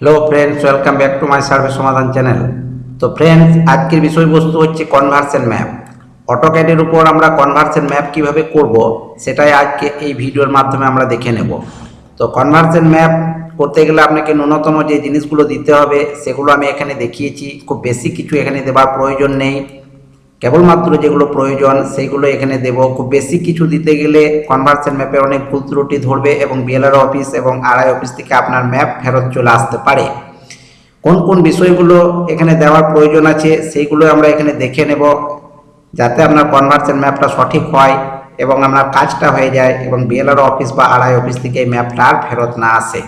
Hello friends welcome back to my survey সমাধান channel তো friends আজকের বিষয়বস্তু হচ্ছে কনভার্সেন ম্যাপ অটোক্যাডের উপর আমরা কনভার্সেন ম্যাপ কীভাবে করব, সেটাই আজকে এই ভিডিওর মাধ্যমে আমরা দেখে নেব। তো কনভার্সেন ম্যাপ করতে গেলে আপনাকে ন্যূনতম যে জিনিসগুলো দিতে হবে, সেগুলো আমি এখানে দেখিয়েছি। খুব বেশি কিছু এখানে দেওয়ার প্রয়োজন নেই। কেবলমাত্র যেগুলো প্রয়োজন সেইগুলো এখানে দেব। খুব বেশি কিছু দিতে গেলে কনভার্সন ম্যাপের অনেক ভুল ত্রুটি ধরবে এবং বিএলআর অফিস এবং আরআই অফিস থেকে আপনার ম্যাপ ফেরত চলে আসতে পারে। কোন কোন বিষয়গুলো এখানে দেওয়ার প্রয়োজন আছে সেইগুলো আমরা এখানে দেখে নেব যাতে আপনার কনভার্সন ম্যাপটা সঠিক হয় এবং আপনার কাজটা হয়ে যায় এবং বিএলআর অফিস বা আরআই অফিস থেকে এই ম্যাপটা আর ফেরত না আসে।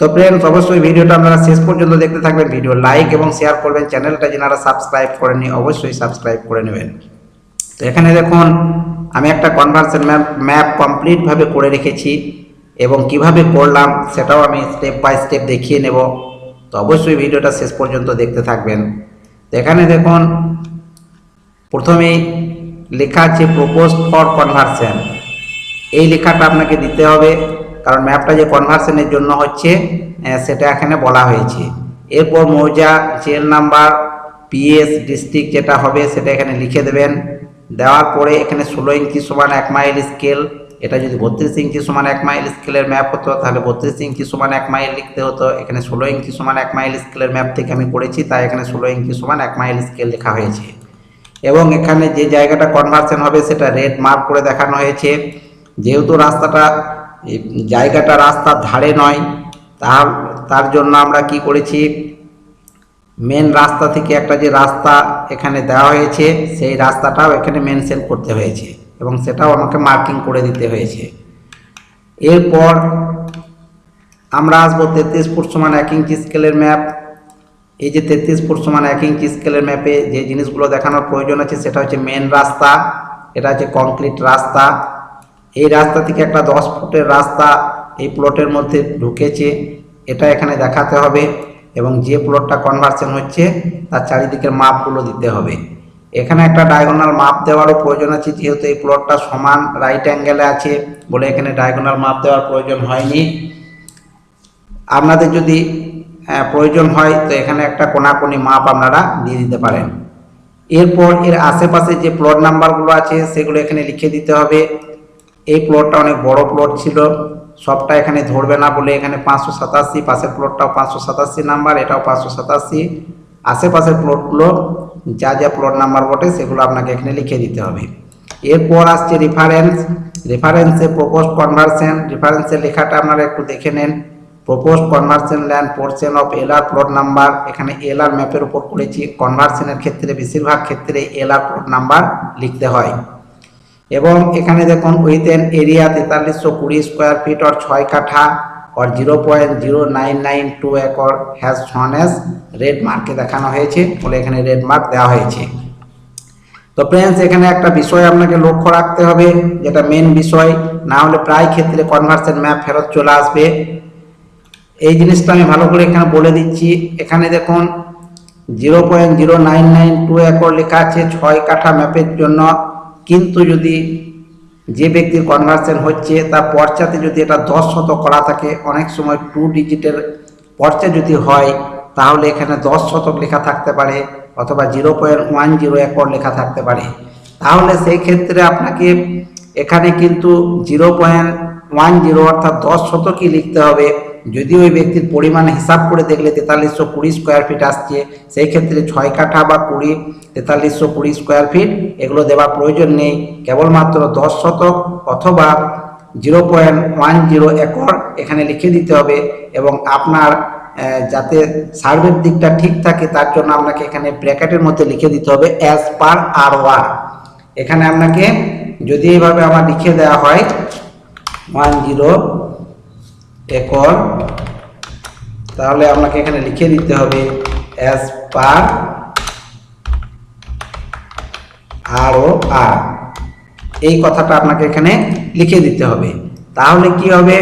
তো ফ্রেন্ডস অবশ্যই ভিডিওটা আপনারা শেষ পর্যন্ত দেখতে থাকবেন। ভিডিও লাইক এবং শেয়ার করবেন। চ্যানেলটা যারা সাবস্ক্রাইব করেননি, অবশ্যই সাবস্ক্রাইব করে নেবেন। তো এখানে দেখুন, আমি একটা কনভার্সন ম্যাপ ম্যাপ কমপ্লিটভাবে করে রেখেছি এবং কীভাবে করলাম সেটাও আমি স্টেপ বাই স্টেপ দেখিয়ে নেব। তো অবশ্যই ভিডিওটা শেষ পর্যন্ত দেখতে থাকবেন। এখানে দেখুন প্রথমেই লেখা আছে প্রপোজ ফর কনভার্সন এই লেখাটা আপনাকে দিতে হবে। কারণ ম্যাপটা যে কনভার্সনের জন্য হচ্ছে সেটা এখানে বলা হয়েছে। এরপর মৌজা, জেল নাম্বার পিএস ডিস্ট্রিক্ট যেটা হবে, সেটা এখানে লিখে দেবেন। দেওয়ার পরে এখানে ষোলো ইঞ্চি সমান এক মাইল স্কেল এটা যদি বত্রিশ ইঞ্চি সমান এক মাইল স্কেলের ম্যাপ হতো, তাহলে বত্রিশ ইঞ্চি সমান এক মাইল লিখতে হতো। এখানে ষোলো ইঞ্চি সমান এক মাইল স্কেলের ম্যাপ থেকে আমি করেছি, তাই এখানে ষোলো ইঞ্চি সমান এক মাইল স্কেল লেখা হয়েছে। এবং এখানে যে জায়গাটা কনভার্সন হবে, সেটা রেড মার্ক করে দেখানো হয়েছে। যেহেতু রাস্তাটা এই জায়গাটা রাস্তার ধারে নয়। তার তার জন্য আমরা কি করেছি? মেন রাস্তা থেকে একটা যে রাস্তা এখানে দেওয়া হয়েছে, সেই রাস্তাটাও এখানে মেনশন করতে হয়েছে এবং সেটাও আমাকে মার্কিং করে দিতে হয়েছে। এরপর আমরা আসব তেত্রিশ ফুট সমান এক ইঞ্চি স্কেলের ম্যাপ এই যে তেত্রিশ ফুট সমান এক ইঞ্চি স্কেলের ম্যাপে যে জিনিসগুলো দেখানোর প্রয়োজন আছে, সেটা হচ্ছে মেন রাস্তা, এটা হচ্ছে কংক্রিট রাস্তা। এই রাস্তা থেকে একটা দশ ফুটের রাস্তা এই প্লটের মধ্যে ঢুকেছে। এটা এখানে দেখাতে হবে এবং যে প্লটটা কনভার্সন হচ্ছে, তার চারিদিকের মাপগুলো দিতে হবে। এখানে একটা ডায়াগোনাল মাপ দেওয়ারও প্রয়োজন আছে, যেহেতু এই প্লটটা সমান রাইট অ্যাঙ্গেলে আছে বলে এখানে ডায়াগোনাল মাপ দেওয়ার প্রয়োজন হয়নি। আপনাদের যদি প্রয়োজন হয়, তো এখানে একটা কোনাকুনি মাপ আপনারা দিয়ে দিতে পারেন। এরপর এর আশেপাশে যে প্লট নাম্বারগুলো আছে, সেগুলো এখানে লিখে দিতে হবে। এই প্লটটা অনেক বড় প্লট ছিল। সবটা এখানে ধরবে না বলে এখানে পাঁচশো সাতাশি, পাশের প্লটটাও পাঁচশো সাতাশি নাম্বার, এটাও পাঁচশো সাতাশি। আশেপাশের প্লটগুলো যা যা প্লট নাম্বার বটে, সেগুলো আপনাকে এখানে লিখে দিতে হবে। এরপর আসছে রেফারেন্স রেফারেন্সে প্রপোজ কনভার্সন রেফারেন্সের লেখাটা আপনারা একটু দেখে নেন। Propose conversion land portion of LR plot number এখানে এলআর ম্যাপের উপর করেছি। কনভার্সনের ক্ষেত্রে, বেশিরভাগ ক্ষেত্রে এলআর প্লট নাম্বার লিখতে হয়। এবং এখানে দেখুন উইথেন এরিয়া তেতাল্লিশশো কুড়ি স্কোয়ার ফিট অর ছয় কাঠা or zero point zero nine nine two acre has shown as red মার্কে দেখানো হয়েছে। বলে এখানে রেড মার্ক দেওয়া হয়েছে। তো ফ্রেন্ডস এখানে একটা বিষয় আপনাকে লক্ষ্য রাখতে হবে, যেটা মেন বিষয়। না হলে প্রায় ক্ষেত্রে কনভার্সন ম্যাপ ফেরত চলে আসবে। এই জিনিসটা আমি ভালো করে এখানে বলে দিচ্ছি। এখানে দেখুন zero point zero nine nine two acre লেখা আছে, ছয় কাঠা ম্যাপের জন্য। কিন্তু যদি যে ব্যক্তির কনভার্সন হচ্ছে, তার পর্চাতে যদি এটা দশ শত করা থাকে, অনেক সময় টু ডিজিটের পর্চা যদি হয়, তাহলে এখানে দশ শতক লেখা থাকতে পারে, অথবা zero point one zero acre লেখা থাকতে পারে। তাহলে সেই ক্ষেত্রে আপনাকে এখানে কিন্তু জিরো পয়েন্ট ওয়ান জিরো অর্থাৎ দশ শতকই লিখতে হবে। যদি ওই ব্যক্তির পরিমাণ হিসাব করে দেখলে তেতাল্লিশশো কুড়ি স্কোয়ার ফিট আসছে, সেই ক্ষেত্রে ছয় কাঠা বা কুড়ি, তেতাল্লিশশো কুড়ি স্কোয়ার ফিট এগুলো দেওয়ার প্রয়োজন নেই। কেবলমাত্র দশ শতক অথবা zero point one zero acre এখানে লিখে দিতে হবে এবং আপনার যাতে সার্ভের দিকটা ঠিক থাকে তার জন্য আপনাকে এখানে ব্র্যাকেটের মধ্যে লিখে দিতে হবে অ্যাজ পার আর ওয়ার এখানে আপনাকে যদি এইভাবে আমার লিখে দেওয়া হয় ওয়ান জিরো একর তাহলে আপনাকে এখানে লিখে দিতে হবে অ্যাজ পার আর ও আর এই কথাটা আপনাকে এখানে লিখে দিতে হবে। তাহলে কি হবে?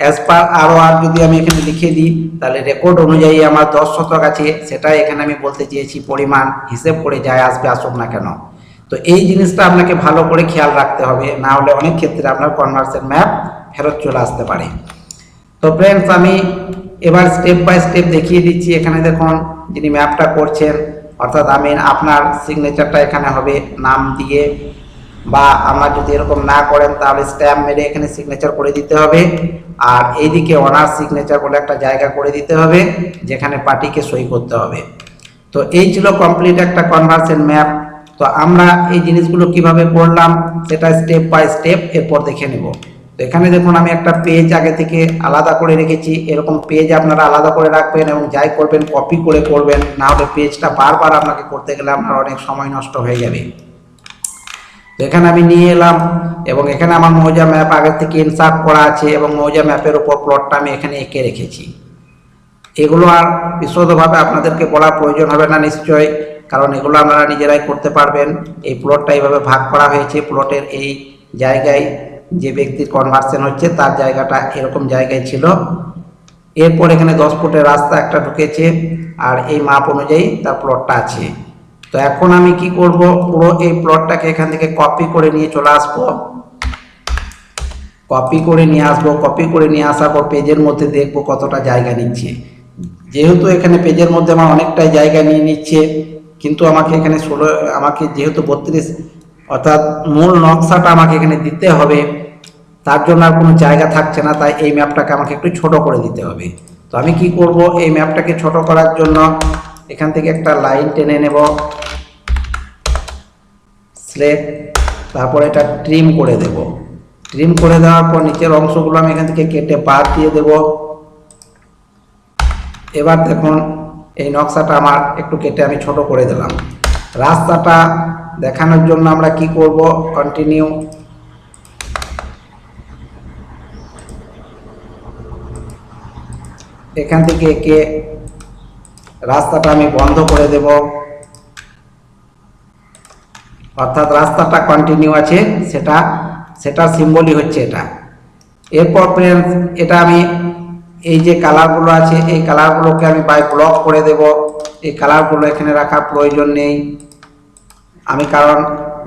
অ্যাজ পার আর ও আর যদি আমি এখানে লিখে দিই, তাহলে রেকর্ড অনুযায়ী আমার দশ শতক আছে, সেটাই এখানে আমি বলতে চেয়েছি পরিমাণ, হিসেব করে যায় আসবে আসুক না কেন। তো এই জিনিসটা আপনাকে ভালো করে খেয়াল রাখতে হবে, না হলে অনেক ক্ষেত্রে আপনার কনভার্সন ম্যাপ ফেরত চলে আসতে পারে। তো ফ্রেন্ডস আমি এবার স্টেপ বাই স্টেপ দেখিয়ে দিচ্ছি এখানে দেখুন যিনি ম্যাপটা করছেন, অর্থাৎ আমি আপনার সিগনেচারটা এখানে হবে নাম দিয়ে। বা আমার যদি এরকম না করেন, তাহলে স্ট্যাম্প মেরে এখানে সিগনেচার করে দিতে হবে। আর এইদিকে অনার সিগনেচার বলে একটা জায়গা করে দিতে হবে, যেখানে পার্টিকে সই করতে হবে। তো এই ছিল কমপ্লিট একটা কনভার্সন ম্যাপ তো আমরা এই জিনিসগুলো কীভাবে করলাম, সেটা স্টেপ বাই স্টেপ এরপর দেখে নেব। এখানে দেখুন, আমি একটা পেজ আগে থেকে আলাদা করে রেখেছি। এরকম পেজ আপনারা আলাদা করে রাখবেন এবং যাই করবেন কপি করে করবেন। না হলে পেজটা বারবার আপনাকে করতে গেলে আপনার অনেক সময় নষ্ট হয়ে যাবে। এখানে আমি নিয়ে এলাম এবং এখানে আমার মৌজা ম্যাপ আগে থেকে ইনসার্ট করা আছে এবং মৌজা ম্যাপের উপর প্লটটা আমি এখানে এঁকে রেখেছি। এগুলো আর বিশদভাবে আপনাদেরকে বলার প্রয়োজন হবে না নিশ্চয়ই কারণ এগুলো আপনারা নিজেরাই করতে পারবেন। এই প্লটটা এইভাবে ভাগ করা হয়েছে। প্লটের এই জায়গায় যে ব্যক্তির কনভার্সন হচ্ছে, তার জায়গাটা এরকম জায়গায় ছিল। এরপর এখানে দশ ফুটের রাস্তা একটা ঢুকেছে, আর এই মাপ অনুযায়ী তার প্লটটা আছে। তো এখন আমি কি করব? পুরো এই প্লটটাকে এখান থেকে কপি করে নিয়ে চলে আসব। কপি করে নিয়ে আসব কপি করে নিয়ে আসার পর পেজের মধ্যে দেখব কতটা জায়গা নিচ্ছে। যেহেতু এখানে পেজের মধ্যে আমার অনেকটাই জায়গা নিয়ে নিচ্ছে, কিন্তু আমাকে এখানে ষোলো, আমাকে যেহেতু বত্রিশ, অর্থাৎ মূল নকশাটা আমাকে এখানে দিতে হবে। তার জন্য আর কোনো জায়গা থাকছে না, তাই এই ম্যাপটাকে আমাকে একটু ছোট করে দিতে হবে। তো আমি কি করব? এই ম্যাপটাকে ছোট করার জন্য এখান থেকে একটা লাইন টেনে নেব। স্লেপ তারপর এটা ট্রিম করে দেব। ট্রিম করে দেওয়ার পর নিচের অংশগুলো আমি এখান থেকে কেটে বাদ দিয়ে দেব। এবার দেখুন, এই নকশাটা আমার একটু কেটে আমি ছোট করে দিলাম। রাস্তাটা দেখানোর জন্য আমরা কি করব? কন্টিনিউ এখান থেকে একে রাস্তাটা আমি বন্ধ করে দেব। অর্থাৎ রাস্তাটা কন্টিনিউ আছে, সেটা, সেটার সিম্বলই হচ্ছে এটা। এরপর ফ্রেন্ডস এটা আমি এই যে কালারগুলো আছে, এই কালারগুলোকে আমি বাই ব্লক করে দেব। এই কালারগুলো এখানে রাখার প্রয়োজন নেই। আমি কারণ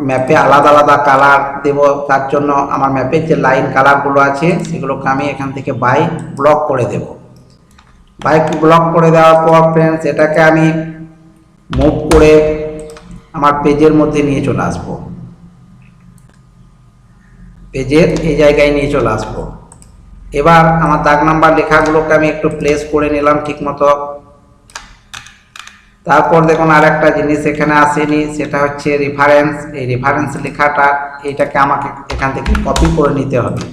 ম্যাপে আলাদা আলাদা কালার দেব, তার জন্য আমার ম্যাপের যে লাইন কালারগুলো আছে, সেগুলোকে আমি এখান থেকে বাই ব্লক করে দেব। বাইক ব্লক করে দেওয়ার পর ফ্রেন্ডস এটাকে আমি মুভ করে আমার পেজের মধ্যে নিয়ে চলে আসব। পেজের এই জায়গায় নিয়ে চলে আসব। এবার আমার দাগ নাম্বার লেখাগুলোকে আমি একটু প্লেস করে নিলাম ঠিক মতো তারপর দেখুন আর একটা জিনিস এখানে আসেনি, সেটা হচ্ছে রেফারেন্স এই রেফারেন্স লেখাটা, এইটাকে আমাকে এখান থেকে কপি করে নিতে হবে।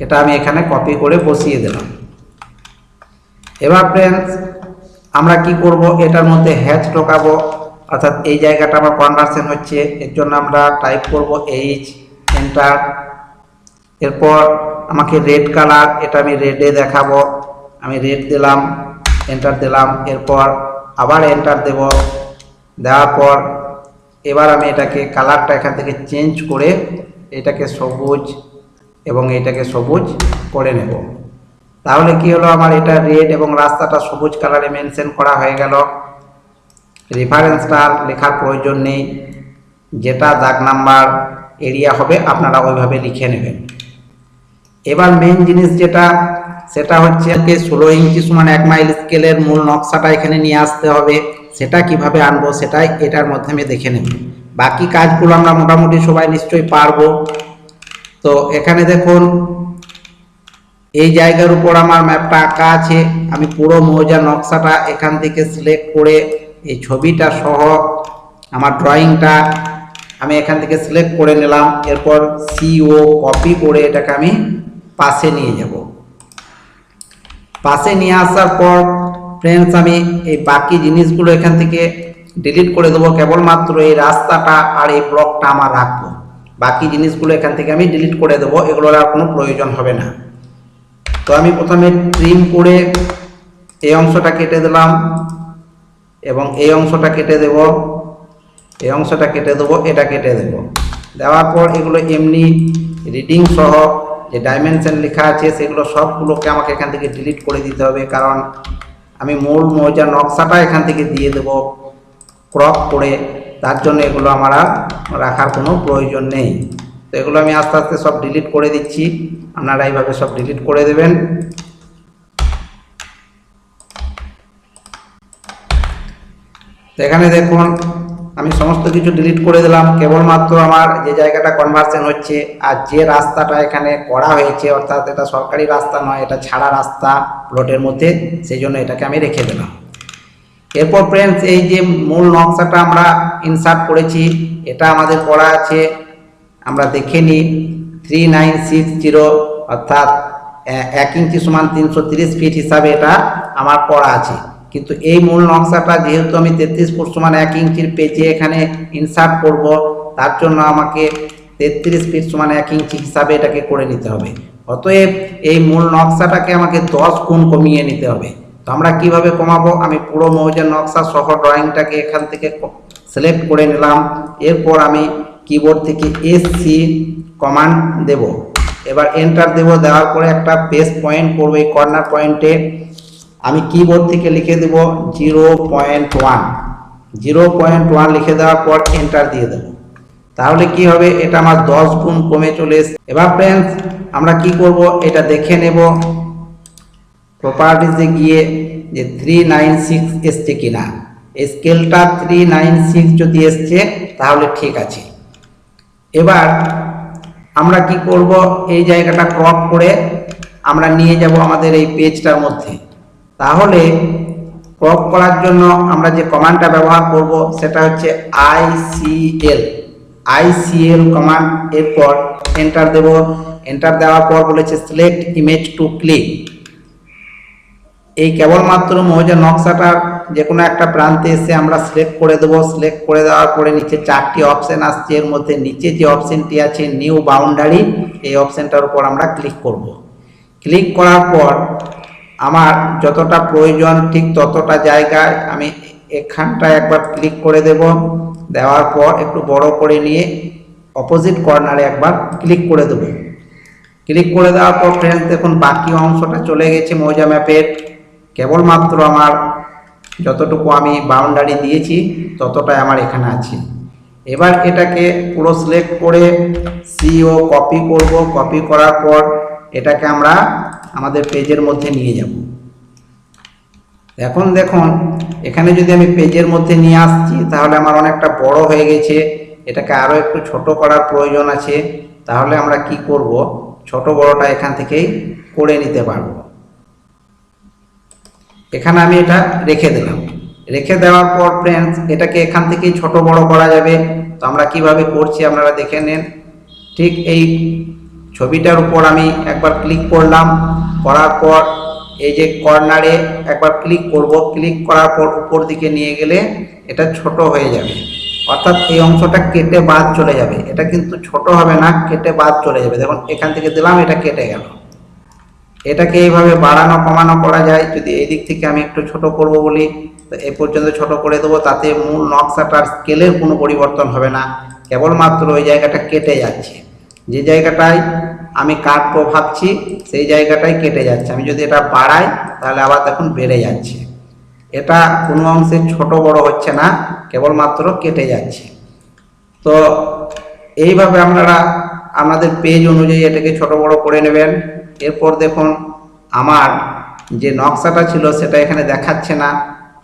এটা আমি এখানে কপি করে বসিয়ে দিলাম। এবার ফ্রেন্ডস আমরা কি করব? এটার মধ্যে হ্যাচ ঢোকাবো। অর্থাৎ এই জায়গাটা আমার কনভার্সন হচ্ছে। এর জন্য আমরা টাইপ করব এইচ এন্টার এরপর আমাকে রেড কালার এটা আমি রেডে দেখাবো। আমি রেড দিলাম এন্টার দিলাম। এরপর আবার এন্টার দেব। দেওয়ার পর এবার আমি এটাকে কালারটা এখান থেকে চেঞ্জ করে এটাকে সবুজ এবং এটাকে সবুজ করে নেব। তাহলে কি হলো আমার এটা রেড এবং রাস্তাটা সবুজ কালারে মেনশন করা হয়ে গেল। রেফারেন্সটা লেখার প্রয়োজন নেই। যেটা দাগ নাম্বার এরিয়া হবে, আপনারা ওইভাবে লিখে নেবেন। এবার মেন জিনিস যেটা, সেটা হচ্ছে ষোলো ইঞ্চি সমান এক মাইল স্কেলের মূল নকশাটা এখানে নিয়ে আসতে হবে। সেটা কীভাবে আনব, সেটাই এটার মাধ্যমে দেখে নেব। বাকি কাজগুলো আমরা মোটামুটি সবাই নিশ্চয়ই পারব। তো এখানে দেখুন, এই জায়গার উপর আমার ম্যাপটা আঁকা আছে। আমি পুরো মৌজা নকশাটা এখান থেকে সিলেক্ট করে এই ছবিটা সহ আমার ড্রয়িংটা আমি এখান থেকে সিলেক্ট করে নিলাম। এরপর সিও কপি করে এটাকে আমি পাশে নিয়ে যাব। পাশে নিয়ে আসার পর ফ্রেন্ডস আমি এই বাকি জিনিসগুলো এখান থেকে ডিলিট করে দেবো। কেবলমাত্র এই রাস্তাটা আর এই ব্লকটা আমার রাখব। বাকি জিনিসগুলো এখান থেকে আমি ডিলিট করে দেবো, এগুলোর আর কোনো প্রয়োজন হবে না। তো আমি প্রথমে ট্রিম করে এই অংশটা কেটে দিলাম এবং এই অংশটা কেটে দেব, এই অংশটা কেটে দেবো, এটা কেটে দেব। দেওয়ার পর এগুলো এমনি রিডিং সহ যে ডাইমেনশন লেখা আছে, সেগুলো সবগুলোকে আমাকে এখান থেকে ডিলিট করে দিতে হবে, কারণ আমি মূল মৌজা নকশাটা এখান থেকে দিয়ে দেব ক্রপ করে। তার জন্য এগুলো আমার রাখার কোনো প্রয়োজন নেই। তো এগুলো আমি আস্তে আস্তে সব ডিলিট করে দিচ্ছি। আপনারা এইভাবে সব ডিলিট করে দেবেন। এখানে দেখুন, আমি সমস্ত কিছু ডিলিট করে দিলাম। কেবলমাত্র আমার যে জায়গাটা কনভার্সন হচ্ছে আর যে রাস্তাটা এখানে করা হয়েছে, অর্থাৎ এটা সরকারি রাস্তা নয়, এটা ছাড়া রাস্তা প্লটের মধ্যে, সেই জন্য এটাকে আমি রেখে দিলাম। এরপর ফ্রেন্ডস এই যে মূল নকশাটা আমরা ইনসার্ট করেছি, এটা আমাদের করা আছে। আমরা দেখে নিই। থ্রি নাইন সিক্স জিরো অর্থাৎ এক ইঞ্চি সমান তিনশো তিরিশ ফিট হিসাবে এটা আমার করা আছে। কিন্তু এই মূল নকশাটা যেহেতু আমি তেত্রিশ ফুট সমান এক ইঞ্চির পেজে এখানে ইনসার্ট করব, তার জন্য আমাকে তেত্রিশ ফিট সমান এক ইঞ্চি হিসাবে এটাকে করে নিতে হবে। অতএব এই মূল নকশাটাকে আমাকে দশ গুণ কমিয়ে নিতে হবে। তো আমরা কীভাবে কমাবো? আমি পুরো মৌজার নকশা সহ ড্রয়িংটাকে এখান থেকে সিলেক্ট করে নিলাম। এরপর আমি কিবোর্ড থেকে এস সি কমান্ড দেব। এবার এন্টার দেব। দেওয়ার পরে একটা পেস পয়েন্ট করব এই কর্নার পয়েন্টে আমি কিবোর্ড থেকে লিখে দেব zero point one zero point one লিখে দেওয়ার পর এন্টার দিয়ে দেবো। তাহলে কি হবে? এটা আমার দশ গুণ কমে চলে এবার ফ্রেন্ডস আমরা কি করব? এটা দেখে নেব। প্রপার্টিসে গিয়ে যে থ্রি নাইন সিক্স এসছে কিনা স্কেলটা থ্রি নাইন সিক্স যদি এসছে, তাহলে ঠিক আছে। এবার আমরা কি করব? এই জায়গাটা ক্রপ করে আমরা নিয়ে যাব আমাদের এই পেজটার মধ্যে। তাহলে ক্রপ করার জন্য আমরা যে কমান্ডটা ব্যবহার করব, সেটা হচ্ছে আইসিএল আইসিএল কমান্ড এরপর এন্টার দেব। এন্টার দেওয়ার পর বলেছে সিলেক্ট ইমেজ টু ক্লিক এই কেবলমাত্র মৌজা নকশাটার যে কোনো একটা প্রান্তে এসে আমরা সিলেক্ট করে দেবো। সিলেক্ট করে দেওয়ার পরে নিচে চারটি অপশান আসছে। এর মধ্যে নিচে যে অপশনটি আছে নিউ বাউন্ডারি এই অপশনটার উপর আমরা ক্লিক করব। ক্লিক করার পর আমার যতটা প্রয়োজন ঠিক ততটা জায়গায় আমি এখানটায় একবার ক্লিক করে দেব। দেওয়ার পর একটু বড় করে নিয়ে অপোজিট কর্নারে একবার ক্লিক করে দেবো। ক্লিক করে দেওয়ার পর ফ্রেন্ডস দেখুন বাকি অংশটা চলে গেছে মৌজা ম্যাপের কেবলমাত্র আমার যতটুকু আমি বাউন্ডারি দিয়েছি, ততটাই আমার এখানে আছে। এবার এটাকে পুরো সিলেক্ট করে সিও কপি করব। কপি করার পর এটাকে আমরা আমাদের পেজের মধ্যে নিয়ে যাব। এখন দেখুন, এখানে যদি আমি পেজের মধ্যে নিয়ে আসছি, তাহলে আমার অনেকটা বড় হয়ে গেছে। এটাকে আরও একটু ছোট করার প্রয়োজন আছে। তাহলে আমরা কি করব? ছোট বড়টা এখান থেকেই করে নিতে পারব। এখানে আমি এটা রেখে দিলাম। রেখে দেওয়ার পর ফ্রেন্ডস এটাকে এখান থেকেই ছোট বড় করা যাবে। তো আমরা কীভাবে করছি আপনারা দেখে নেন। ঠিক এই ছবিটার উপর আমি একবার ক্লিক করলাম। করার পর এই যে কর্নারে একবার ক্লিক করব। ক্লিক করার পর উপর দিকে নিয়ে গেলে এটা ছোট হয়ে যাবে। অর্থাৎ এই অংশটা কেটে বাদ চলে যাবে। এটা কিন্তু ছোট হবে না, কেটে বাদ চলে যাবে। দেখুন, এখান থেকে দিলাম, এটা কেটে গেল। এটাকে এইভাবে বাড়ানো, কমানো করা যায়। যদি এই দিক থেকে আমি একটু ছোট করব বলি এই পর্যন্ত ছোট করে দেবো, তাতে মূল নকশাটার স্কেলের কোনো পরিবর্তন হবে না। কেবলমাত্র ওই জায়গাটা কেটে যাচ্ছে। যে জায়গাটায় আমি কাটবো ভাবছি, সেই জায়গাটাই কেটে যাচ্ছে। আমি যদি এটা বাড়াই, তাহলে আবার দেখুন বেড়ে যাচ্ছে। এটা কোনো অংশে ছোট বড় হচ্ছে না, কেবলমাত্র কেটে যাচ্ছে। তো এইভাবে আপনারা আপনাদের পেজ অনুযায়ী এটাকে ছোট বড় করে নেবেন। এরপর দেখুন, আমার যে নকশাটা ছিল সেটা এখানে দেখাচ্ছে না।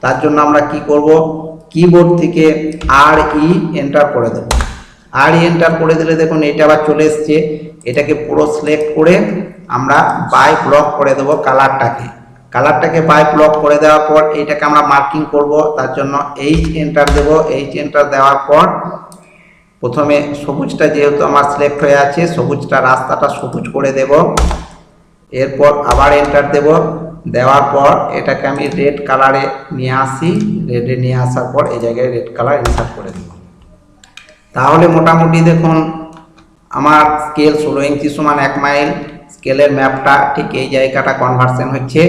তার জন্য আমরা কি করব? কিবোর্ড থেকে আর ই এন্টার করে দেব। আর ই এন্টার করে দিলে দেখুন, এটা আবার চলে এসছে। এটাকে পুরো সিলেক্ট করে আমরা বাই ব্লক করে দেবো কালারটাকে কালারটাকে বাই ব্লক করে দেওয়ার পর এইটাকে আমরা মার্কিং করব। তার জন্য এইচ এন্টার দেব। এইচ এন্টার দেওয়ার পর প্রথমে সবুজটা যেহেতু আমার সিলেক্ট হয়ে আছে, সবুজটা রাস্তাটা সবুজ করে দেব। এরপর আবার এন্টার দেব। দেওয়ার পর এটাকে আমি রেড কালারে নিয়ে আসি। রেডে নিয়ে আসার পর এই জায়গায় রেড কালার ইনসার্ট করে দেব। তাহলে মোটামুটি দেখুন, আমার স্কেল ষোলো ইঞ্চি সমান এক মাইল স্কেলের ম্যাপটা ঠিক এই জায়গাটা কনভার্সন হচ্ছে।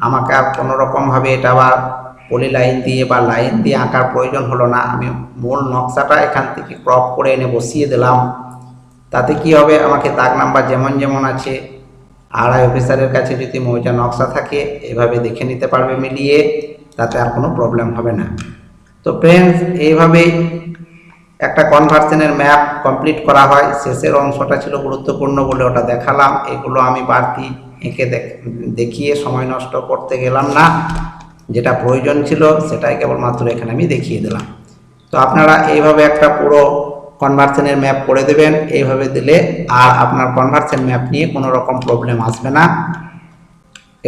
আমাকে আর কোনো রকমভাবে এটা আবার পলি লাইন দিয়ে বা লাইন দিয়ে আঁকার প্রয়োজন হলো না। আমি মূল নকশাটা এখান থেকে ক্রপ করে এনে বসিয়ে দিলাম। তাতে কি হবে? আমাকে দাগ নাম্বার যেমন যেমন আছে আড়াই অফিসারের কাছে যদি মৌজা নকশা থাকে, এভাবে দেখে নিতে পারবে মিলিয়ে, তাতে আর কোনো প্রবলেম হবে না। তো ফ্রেন্ডস এইভাবেই একটা কনভার্সনের ম্যাপ কমপ্লিট করা হয়। শেষের অংশটা ছিল গুরুত্বপূর্ণ বলে ওটা দেখালাম। এগুলো আমি বাড়তি এঁকে দেখ- দেখিয়ে সময় নষ্ট করতে গেলাম না। যেটা প্রয়োজন ছিল, সেটাই কেবলমাত্র এখানে আমি দেখিয়ে দিলাম। তো আপনারা এইভাবে একটা পুরো কনভার্সনের ম্যাপ করে দেবেন। এইভাবে দিলে আর আপনার কনভার্সান ম্যাপ নিয়ে কোনো রকম প্রবলেম আসবে না।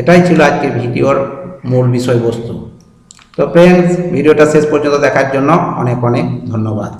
এটাই ছিল আজকের ভিডিওর মূল বিষয়বস্তু। তো ফ্রেন্ডস ভিডিওটা শেষ পর্যন্ত দেখার জন্য অনেক অনেক ধন্যবাদ।